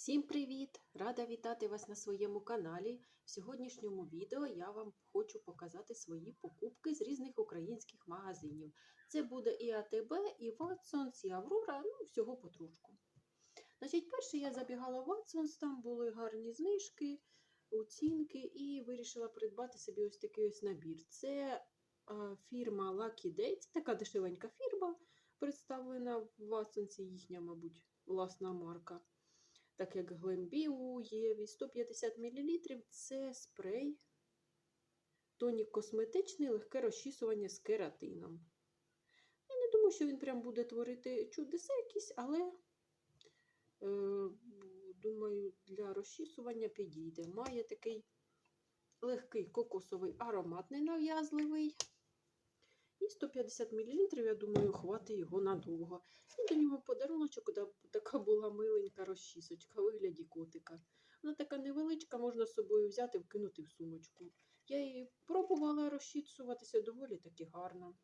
Всім привіт! Рада вітати вас на своєму каналі. В сьогоднішньому відео я вам хочу показати свої покупки з різних українських магазинів. Це буде і АТБ, і Watsons, і Аврора, ну всього потрошку. Значить, перше я забігала в Watsons, там були гарні знижки, оцінки, і вирішила придбати собі ось такий ось набір. Це фірма Lucky Dates, така дешевенька фірма, представлена в Watsons, їхня, мабуть, власна марка так як Глембі у Єві 150 мл це спрей, тонік косметичний, легке розчісування з кератином. Я не думаю, що він прям буде творити чудеса якісь, але, е, думаю, для розчісування підійде. Має такий легкий кокосовий аромат ненав'язливий. І 150 мл, я думаю, хватить його надовго. І до нього подаруночок, да, така була миленька розчісочка вигляді котика. Вона така невеличка, можна з собою взяти, вкинути в сумочку. Я її пробувала розчісуватися доволі таки гарно.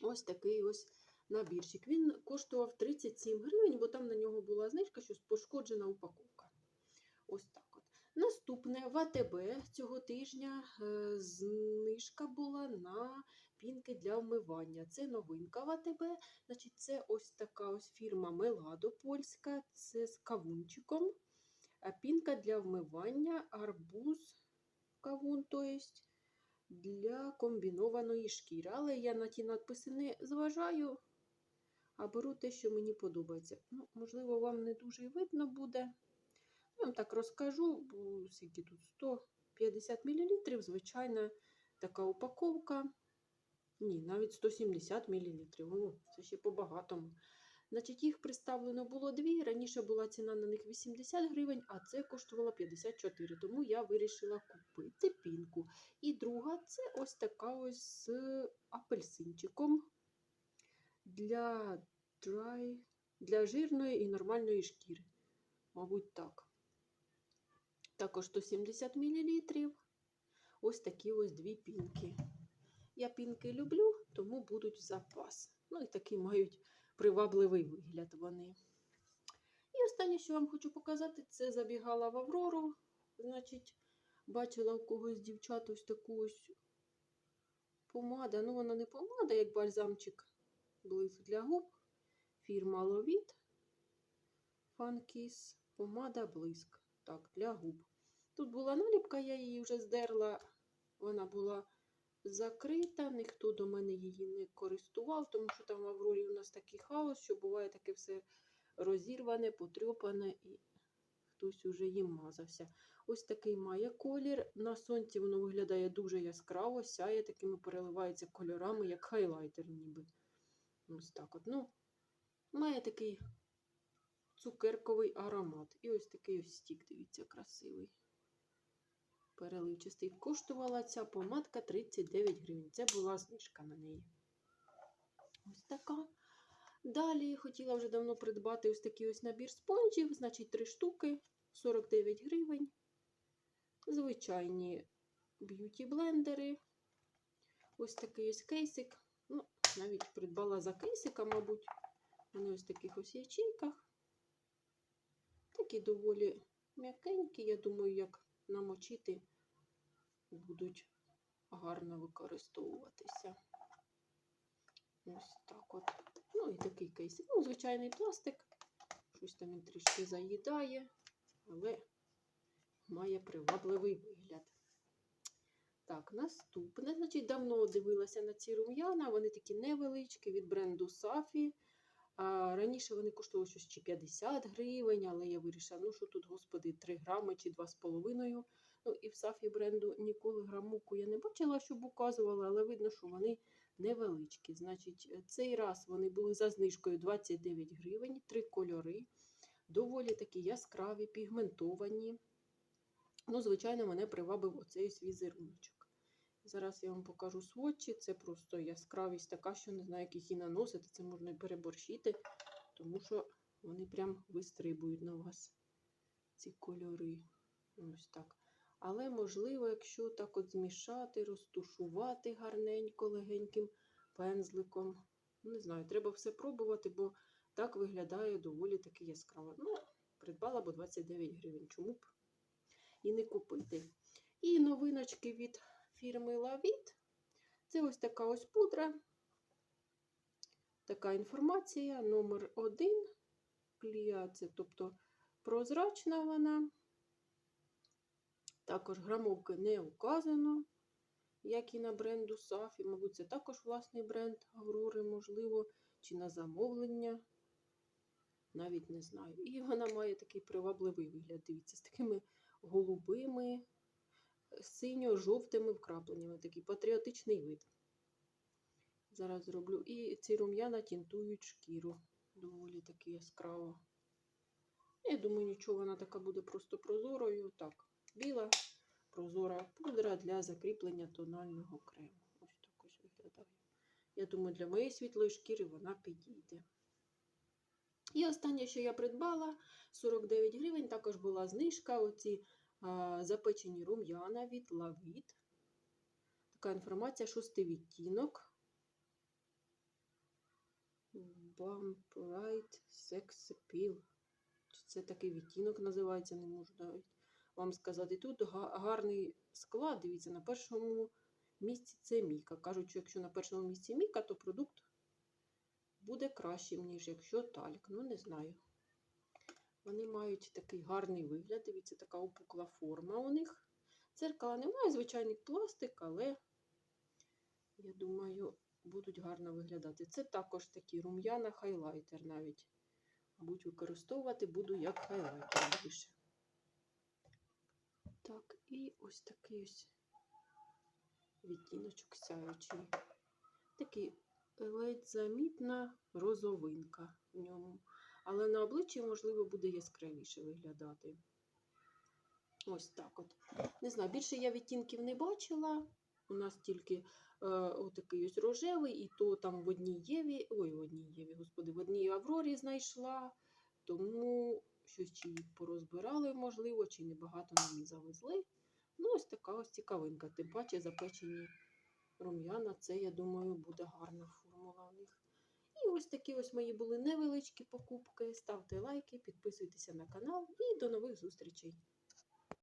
Ось такий ось набірчик. Він коштував 37 гривень, бо там на нього була знижка, що пошкоджена упаковка. Ось так. Наступне в АТБ цього тижня е, знижка була на пінки для вмивання. Це новинка в АТБ. Значить, це ось така ось фірма Меладо польська, це з кавунчиком. Пінка для вмивання, арбуз кавун, то для комбінованої шкіри. Але я на ті надписи не зважаю, а беру те, що мені подобається. Ну, Можливо, вам не дуже видно буде. Я вам так розкажу, скільки тут 150 мл, звичайна така упаковка. Ні, навіть 170 мл. О, це ще по-багатому. Значить, їх представлено було дві. Раніше була ціна на них 80 гривень, а це коштувало 54. Тому я вирішила купити пінку. І друга це ось така ось з апельсинчиком для dry, для жирної і нормальної шкіри. Мабуть, так. Також 170 мл. Ось такі ось дві пінки. Я пінки люблю, тому будуть в запас. Ну і такий мають привабливий вигляд вони. І останнє, що вам хочу показати, це забігала в Аврору. Значить, бачила у когось дівчат ось таку ось помада. Ну, вона не помада, як бальзамчик блиск для губ. Фірма Ловіт. Фанкіс. Помада блиск. Так, для губ. Тут була наліпка, я її вже здерла. Вона була закрита, ніхто до мене її не користував, тому що там в Аврорі у нас такий хаос, що буває таке все розірване, потрьопане і хтось уже їм мазався. Ось такий має колір. На сонці воно виглядає дуже яскраво, сяє такими переливається кольорами, як хайлайтер ніби. Ось так от. Ну, Має такий цукерковий аромат. І ось такий ось стік, дивіться, красивий переливчастий. Коштувала ця помадка 39 гривень. Це була знижка на неї. Ось така. Далі хотіла вже давно придбати ось такий ось набір спонжів, значить, 3 штуки, 49 гривень. Звичайні б'юті-блендери. Ось такий ось кейсик. Ну, навіть придбала за кейсика, мабуть. Вони ось таких ось ячейках. Такі доволі м'якенькі, я думаю, як намочити, будуть гарно використовуватися. Ось так от. Ну і такий кейсик. Ну, звичайний пластик. Щось там він трішки заїдає, але має привабливий вигляд. Так, наступне. Значить, давно дивилася на ці рум'яна. Вони такі невеличкі від бренду Сафі. Раніше вони коштували щось чи 50 гривень, але я вирішила, ну що тут, господи, 3 грами чи 2,5. Ну і в Сафі бренду ніколи грамовку я не бачила, щоб указували, але видно, що вони невеличкі. Значить, цей раз вони були за знижкою 29 гривень, три кольори, доволі такі яскраві, пігментовані. Ну, звичайно, мене привабив оцей свій візеруночок. Зараз я вам покажу сводчі. Це просто яскравість така, що не знаю, як їх і наносити. Це можна і переборщити, тому що вони прям вистрибують на вас, ці кольори. Ось так. Але, можливо, якщо так от змішати, розтушувати гарненько, легеньким пензликом. Не знаю, треба все пробувати, бо так виглядає доволі таки яскраво. Ну, придбала, бо 29 гривень. Чому б і не купити? І новиночки від фірми Lavit. Це ось така ось пудра. Така інформація. Номер 1 клія, це тобто прозрачна вона. Також грамовки не указано, як і на бренду Сафі. Мабуть, це також власний бренд Аврори, можливо, чи на замовлення. Навіть не знаю. І вона має такий привабливий вигляд. Дивіться, з такими голубими, синьо-жовтими вкрапленнями. Такий патріотичний вид. Зараз зроблю. І ці рум'яна тінтують шкіру. Доволі таки яскраво. Я думаю, нічого вона така буде просто прозорою. Так, біла прозора пудра для закріплення тонального крему. Ось так ось виглядає. Я думаю, для моєї світлої шкіри вона підійде. І останнє, що я придбала, 49 гривень, також була знижка. Оці запечені рум'яна від Lavit. Така інформація, шостий відтінок. Bump Right Sex Appeal. Це такий відтінок називається, не можу навіть вам сказати. Тут гарний склад. Дивіться, на першому місці це Міка. Кажуть, що якщо на першому місці Міка, то продукт буде кращим, ніж якщо талік. Ну, не знаю. Вони мають такий гарний вигляд. Дивіться, така опукла форма у них. Дзеркала немає, звичайний пластик, але я думаю, будуть гарно виглядати. Це також такий рум'яна хайлайтер навіть. Мабуть, використовувати буду як хайлайтер більше. Так, і ось такий ось відтіночок сяючий. Такий ледь замітна розовинка в ньому. Але на обличчі, можливо, буде яскравіше виглядати. Ось так от. Не знаю, більше я відтінків не бачила. У нас тільки е, отакий ось рожевий, і то там в одній Єві, ой, в одній Єві, господи, в одній Аврорі знайшла. Тому щось чи порозбирали, можливо, чи небагато нам і завезли. Ну, ось така ось цікавинка. Тим паче запечені рум'яна, це, я думаю, буде гарна формула у них. І ось такі ось мої були невеличкі покупки. Ставте лайки, підписуйтеся на канал і до нових зустрічей.